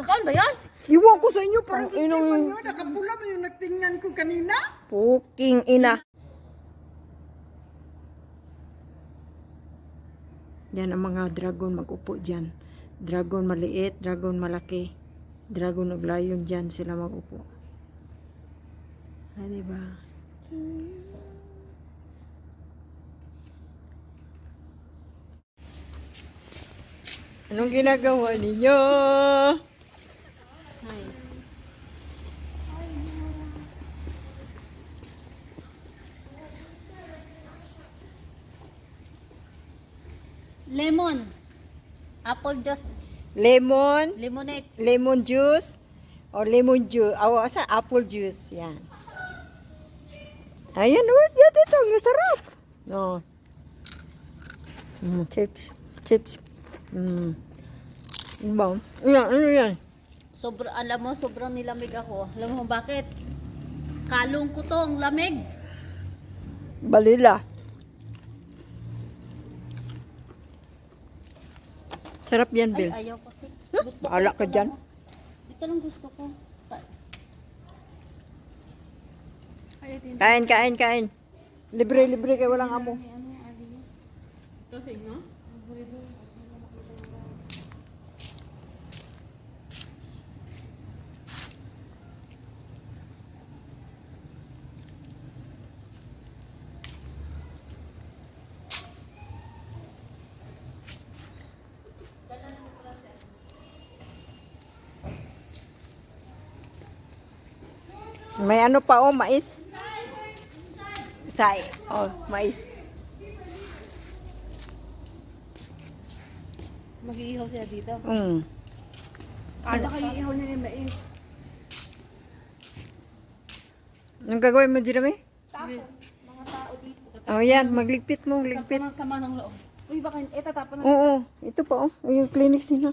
Nakaan ba yan? Iwan ko sa inyo, parang Parang inong iwan nyo, nakapula mo yung nagtingnan ko kanina. puking ina. Yan ang mga dragon mag-upo dyan. Dragon maliit, dragon malaki. Dragon ug lion dyan sila mag-upo. Ah, diba? Anong ginagawa ninyo? Lemon. Apple juice. Lemon, Lemonade. lemon juice, or lemon juice, o sa apple juice, yan. Ayan, oh, yan ito, masarap. No. Mm, chips, chips. Mm. Ano ba? Yan, ano yan? Sobra, alam mo, sobrang nilamig ako. Alam mo bakit? Kalong ko to, ang lamig. Balila. Sarap yan, Ay, Bill. ayaw ko. Gusto Bahala ka dyan. Ito lang gusto ko. Ay, Kain, kain, kain. Libre, libre kayo walang amo. Ano. Ito sa inyo? May ano pa oh, mais. Sai. Oh, mais. Mag-iihaw siya dito. Mm. Kala kayo iihaw na yung mais. Anong gagawin mo, Jeremy? Sige. Oh, yan. Magligpit mo, ligpit. Sama, sama ng loob. Uy, baka eh, tatapon na. Oo, ito pa oh. Yung clinic sino.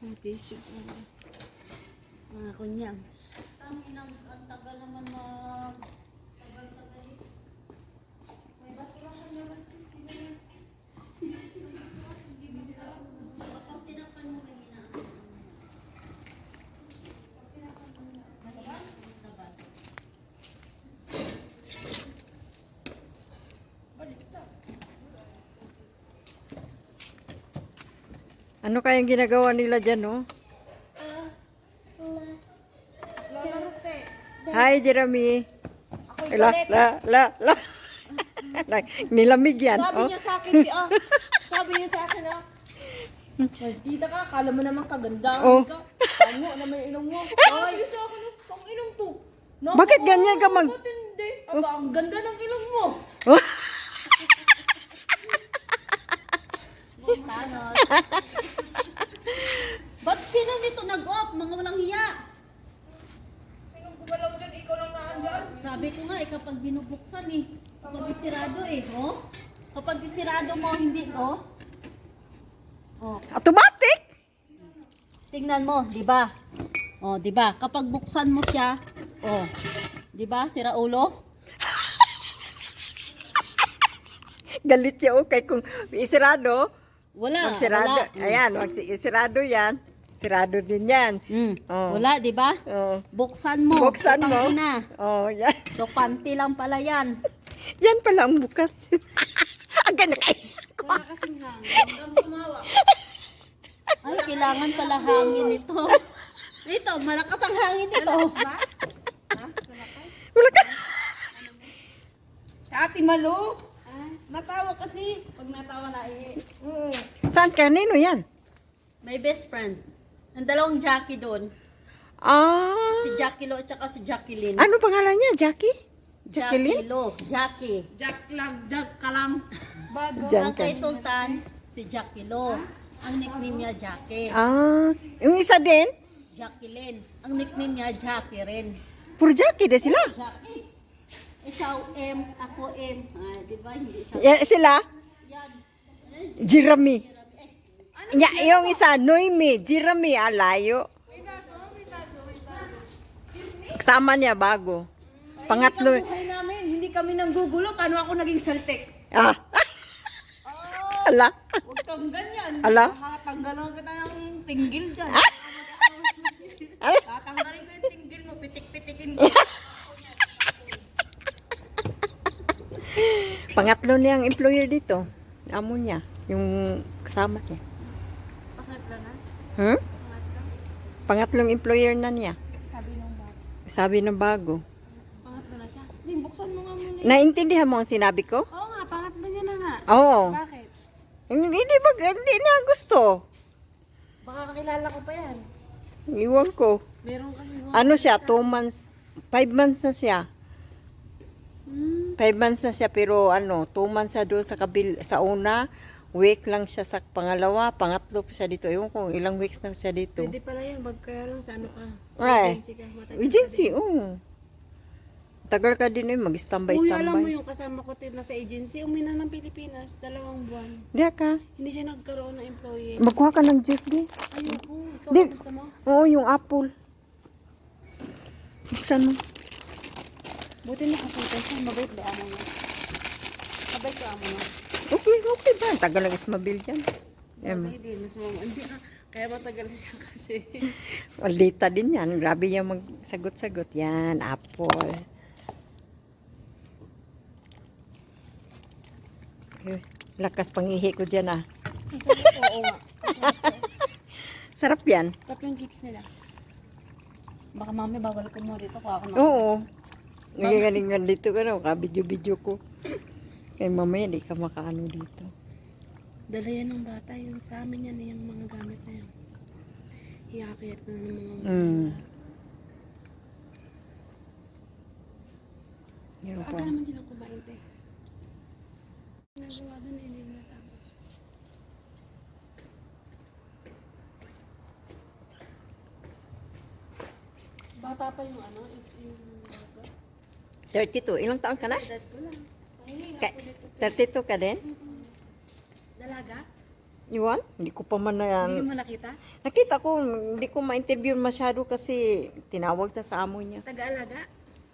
Ang tissue. Mga kunyang. Ang inang, ang tagal naman mag... Ano kayang ginagawa nila dyan, oh? Hi, Jeremy. La, la, la, la. La- Nilamig yan, Sabi oh. niya sa akin, ah. Sabi niya sa akin, ah. Maldita ka, kala mo naman kaganda. Oh. ka. Tango na may ilong mo. Ay, sa akin, tong ilong to. Naku, Bakit ganyan ka mag- Matindi. Aba, ang ganda ng ilong mo. Thanos. Ba't sino nito nag-off? Mga walang hiya. Sinong gumalaw dyan? Ikaw lang naandyan. Sabi ko nga eh, kapag binubuksan eh. Kapag isirado eh, oh. Kapag isirado mo, hindi, oh. Oh, Automatic? tingnan mo, di ba? Oh, di ba? Kapag buksan mo siya, oh. Di ba? Sira ulo? Galit siya, okay. Kung isirado, Wala. magsirado. Wala. Ayan, magsirado yan. Sirado din yan. Mm. Oh. Wala, di ba? Oh. Buksan mo. Buksan mo. Ina. Oh, yan. So, panty lang pala yan. Yan pala ang bukas. ang ganda kayo. Wala kasing hangin. Tumawa. Ay, kailangan pala hangin ito. Ito, malakas ang hangin ito. Wala ka. Ate Malo. Natawa kasi. Pag natawa na eh. Oo. Saan kanino yan? My best friend. Ang dalawang Jackie doon. Ah. Si Jackie Lo at saka si Jacqueline. Ano pangalan niya? Jackie? Jackie Jacqueline? Lo. Jackie. Jack lang, Jack ka lang. Bago. Diyan Ang ka. kay Sultan, si Jackie Lo. Ang nickname niya Jackie. Ah. Yung isa din? Jacqueline. Ang nickname niya Jackie rin. Puro Jackie din sila. Jackie. Ikaw M, ako M. Ah, di ba? Hindi isa. Ya, sila? Yan. Jeremy. Ya, yung isa, Noemi. Jeremy, alayo. Kasama niya bago. Pangatlo. Buhay namin, hindi kami nanggugulo. Paano ako naging saltik? Ah. Ala. Huwag kang ganyan. Ala. Tatanggalan kita ng tinggil dyan. Ala. Tatanggalin ko yung tinggil mo, pitik-pitikin ko. Pangatlo niyang employer dito. Amo niya. Yung kasama niya. Na? Hmm? Pangatlo? Pangatlong employer na niya. Sabi nung bata. Sabi ng bago. Pangatlo na siya? Hindi, buksan mo nga muna. Naintindihan mo ang sinabi ko? Oo nga, pangatlo niya na nga. Oo. Bakit? Hindi, ba, hindi niya gusto. Baka kakilala ko pa yan. Iwan ko. Meron kasi Ano siya, two months, five months na siya. Hmm. Five months na siya, pero ano, two months siya doon sa kabil, sa una, week lang siya sa pangalawa, pangatlo pa siya dito. Ewan ko, ilang weeks na siya dito. Pwede pala yan, kaya lang sa ano ka. Sa Ay. agency ka. matagal Agency, oo. Tagal ka din eh, Uy, alam mo yung kasama ko na sa agency, umina ng Pilipinas, dalawang buwan. Di ka, Hindi siya nagkaroon ng employee. magkuha ka ng juice, be. Ayoko, ikaw Di. gusto mo? Oo, yung apple. Buksan mo. Buti nakakita siya, mabait ba amo niya? Mabait ka amo niya? Okay, okay ba? Tagal lang ismabil yan. Em, din, mas mga, hindi ah, kaya matagal siya kasi. Maldita din yan. Grabe niya magsagot-sagot. Yan, apple. Lakas pangihi ko dyan ah. Oo nga. Sarap yan. Tap yung chips nila. Baka mami, bawal ko mo dito kung ako na. Oo. Nagagalingan dito ka na. Kabidyo-bidyo ko. Kaya mamaya di ka makaano dito. Dala yan ng bata, yung sa amin yan, yung mga gamit na yan. Iakayat ko na ng mga... Mm. Yan Aga naman din ako kumain, te. Nagawa doon, hindi na tapos. Bata pa yung ano, yung yung bago. 32. Ilang taon ka na? Edad ko lang. Ka ako dito. 32 ka din? Dalaga? Iwan? Hindi ko pa man na Hindi mo nakita? Nakita ko, hindi ko ma-interview masyado kasi tinawag sa sa amo niya. Taga-alaga?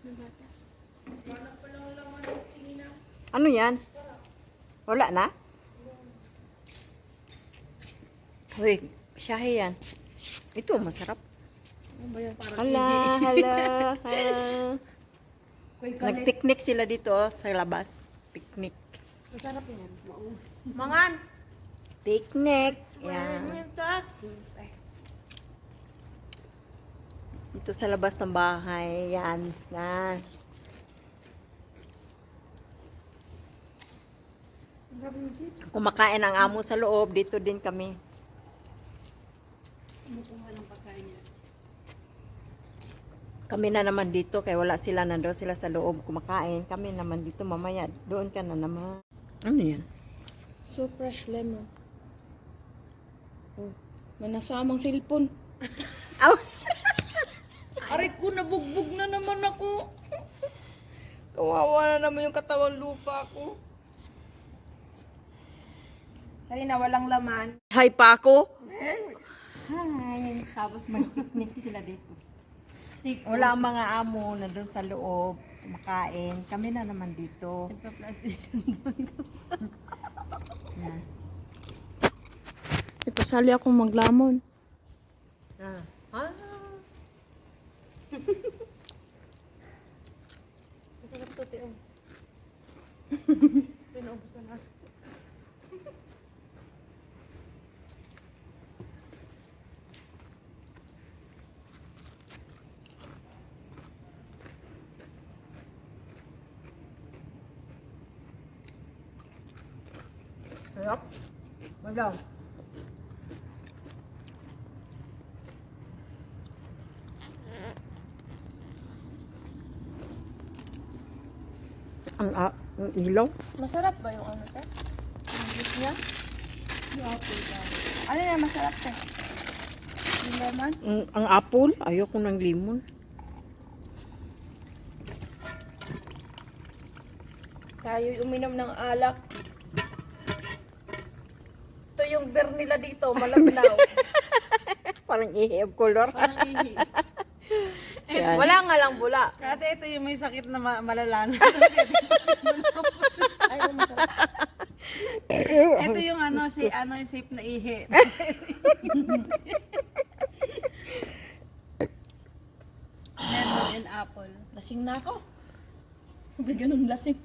Ng bata? Ano yan? Wala na? Uy, shahe yan. Ito, masarap. Ano yan? Hala, hala, hala. Nag-picnic sila dito oh, sa labas. Picnic. Masarap yan. Maungs. Mangan! Picnic. Yan. Ay, Dito sa labas ng bahay. Yan. Yan. Kumakain ang amo sa loob. Dito din kami. Kumukuha ng pagkain niya. Kami na naman dito kaya wala sila na daw sila sa loob kumakain. Kami naman dito mamaya. Doon ka na naman. Ano yan? So fresh lemon. Oh, may nasamang cellphone. Aw! Aray ko, nabugbog na naman ako. Kawawa na naman yung katawang lupa ko. Sorry na walang laman. Hi pa ako. Hi. Tapos mag-picnic sila dito. Wala ang mga amo na doon sa loob kumakain. Kami na naman dito. Nagpa-plastic. Yan. Ipasali akong maglamon. Ah. Ah. Masarap to, te. oh. Pinaubusan na. Sarap. Magaw. Ang, ang ilaw. Masarap ba yung ano, te? Yung juice niya? Ano na masarap, te? Yung lemon? Ang, ang apple, ayoko ng limon. Tayo uminom ng alak. Nila dito, malablaw. Parang ihib color. Parang ihi. Yan. Wala nga lang bula. Kate, ito yung may sakit na ma- malala na. Ay, masarap. Ito yung ano, si ano yung safe na ihi. Lemon and apple. Lasing na ako. May ganun lasing.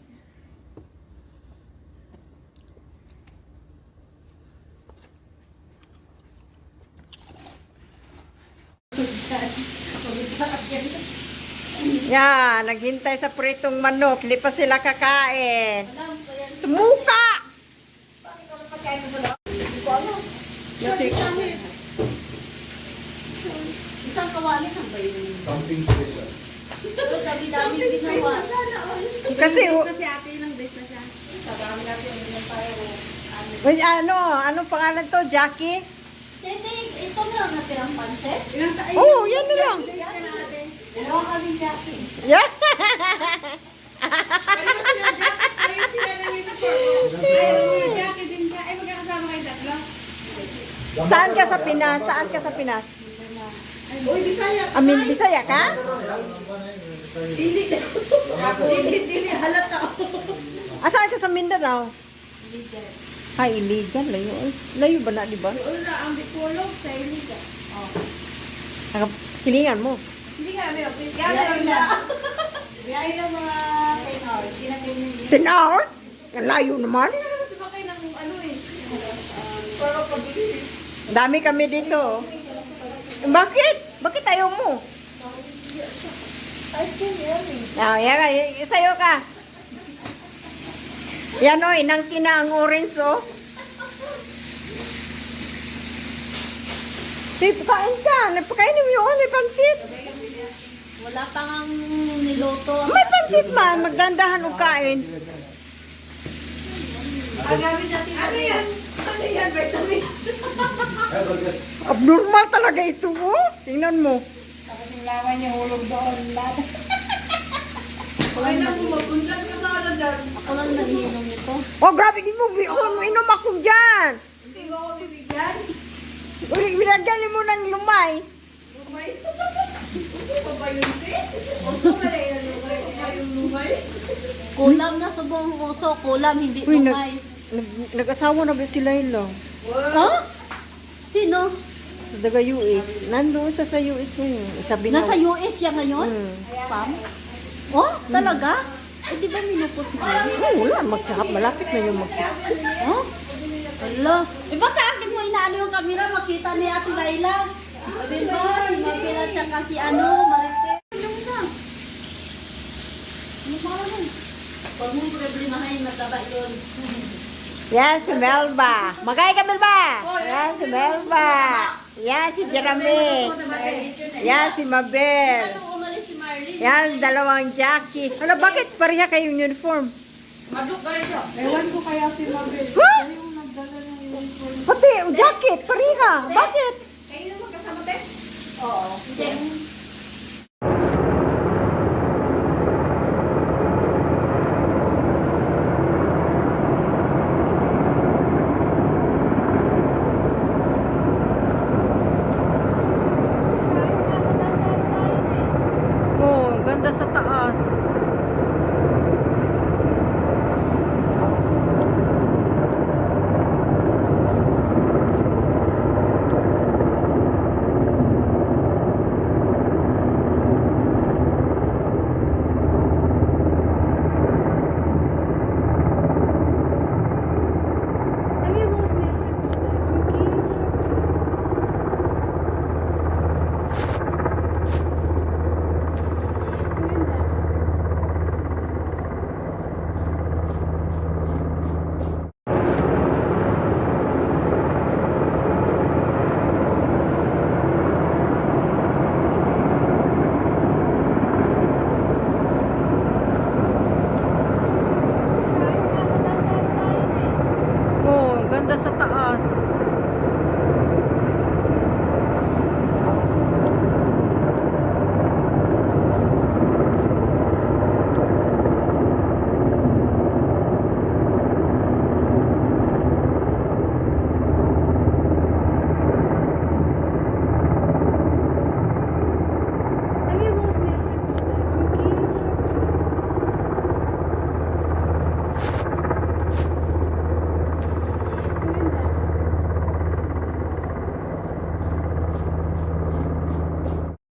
Yan, naghintay sa pritong manok. Hindi pa sila kakain. Sumuka! Isang kawali lang ba yun? Something special. Dami-dami ginawa. Kasi, Base na si ate ng base na siya. Uy, ano, anong pangalan to? Jackie? Hindi, ito na lang natirang pansit. Oh, yan na lang. Dalawa kami Jackie. Yeah. Jackie din siya. Ay, magkakasama kayo tatlo. Saan ka sa Pinas? Saan ka sa Pinas? Uy, Bisaya. Amin, Bisaya ka? Dili. Dili, dili. Halata. Asaan ka sa Mindanao? Ay, illegal. Layo. Ay, layo ba na, di ba? Una, ang dipolog sa iliga. Nakap- Silingan mo. Sige nga, opit. Yan na. Biyahe ng mga 10 hours. Hindi na kayo nila. 10 hours? Ang Layo naman. Sumakay ng ano eh. Para pabili. Dami kami dito. Bakit? Bakit ayaw mo? Ice cream yan eh. Ah, yan, yan, sayo ka. Yan o, inangkin na ang orange oh. Hey, pakain ka. Napakainin mo yung pansit. Wala pa ngang niluto. May pansit man. Magdandahan o kain. Ang. Ano yan? Ano yan? Vitamins. Abnormal talaga ito oh. Tingnan mo. Tapos yung laman niya hulog doon. Ay na pumapuntat ka sa ano dyan. Ako lang nagiinom nito. Oh, grabe. Di mo, oh, mo inom ako dyan. Hindi mo ako bibigyan. Binagyan mo ng lumay. Lumay. Kulam na sa buong uso. Kulam, hindi Uy, nag, nag, nag-asawa na ba sila yun Huh? Sino? Sa daga US. Nandoon siya sa US ngayon. Sabi na. Nasa US siya ngayon? Hmm. Pam? Oh, talaga? Eh, di ba minupos na? Oh, wala. Magsahap. Malapit na yung magsahap. Oh? Ala. Eh, ba't sa akin mo inaano yung camera? Makita ni Ate Laila. Sabi ba, si Mabel at saka si ano, Marite. Yung isa. Ano pa nun? Huwag mong problemahin, mataba yun. Yan si Melba. Magay ka, Melba. Yan si Melba. Yan si Jeremy. Yan si Mabel. Yan, dalawang Jackie. Ano, bakit pareha kayong uniform? Ewan ko kaya si Mabel. Huh? Yung nagdala ng uniform. Pati, jacket, pareha. Bakit? Kayo na